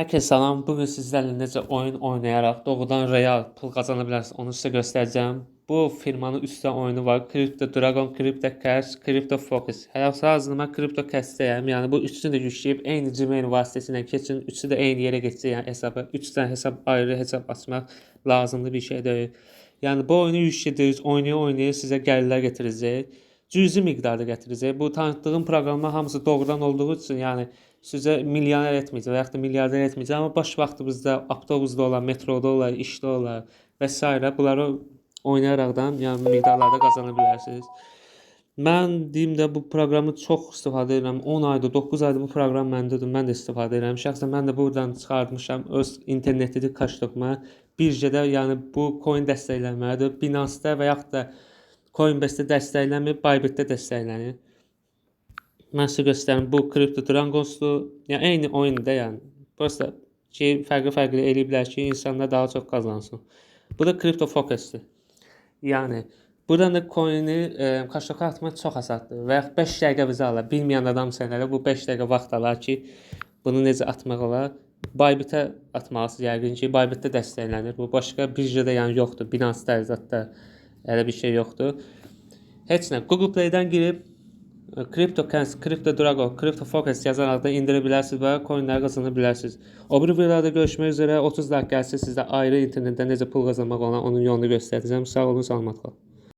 Hər kəsə salam. Bu gün sizlərlə necə oyun oynayaraq doğrudan real pul qazana bilərsiniz, onu sizə göstərəcəm. Bu firmanın üstə oyunu var. Crypto Dragon, Crypto Cash, Crypto Focus. Hal-hazırda mən Crypto Cash-dəyəm. Yəni bu üçünü də yükləyib eyni Gmail vasitəsilə keçin. Üçü də eyni yerə getsin, yəni hesaba. Üç dənə hesab ayrı hesab açmaq lazımlı bir şey deyil. Yəni bu oyunu yüklədiniz, oynaya-oynaya sizə gəlirlər gətirəcək. Cüzi miqdarda gətirəcək. Bu tanıtdığım proqramlar hamısı doğrudan olduğu üçün, yəni sizə milyoner etməyəcək və yaxud da milyarder etməyəcək, amma boş vaxtınızda avtobusda olar, metroda olar, işdə olar və s. bunları oynayaraqdan yəni miqdarlarda qazana bilərsiniz. Mən deyim də bu proqramı çox istifadə edirəm. 10 aydır, 9 aydır bu proqram məndədir. Mən də istifadə edirəm. Şəxsən mən də buradan çıxartmışam öz internetli kaşlıqma. Birjədə yəni bu coin dəstəklənməlidir. Binance-da və yaxud da Coinbase-də dəstəklənmir, Bybit-də dəstəklənir. Mən sizə göstərim. Bu Crypto Dragons'dur. Yəni eyni oyunda yəni. Prosta ki, fərqli-fərqli eləyiblər ki, insanlar daha çox qazansın. Bu da Crypto Focus'dur. Yəni buradan da coin'i e, kaşlığa atmaq çox asandır. Və yaxud 5 dəqiqə bizə alır. Bilməyən adam sənələ bu 5 dəqiqə vaxt alar ki, bunu necə atmaq olar. Bybit-ə atmalısınız yəqin ki, Bybit-də dəstəklənir. Bu başqa birjada yəni yoxdur. Binance-da zətdə elə bir şey yoxdur. Heç nə. Google Play-dən girib e, CryptoCans, Crypto Dragon, Crypto Focus yazaraq da indirə bilərsiniz və coinləri qazana bilərsiniz. O biri videoda görüşmək üzrə 30 dəqiqə sizdə ayrı internetdə necə pul qazanmaq olar onun yolunu göstərəcəm. Sağ olun, salamat qalın.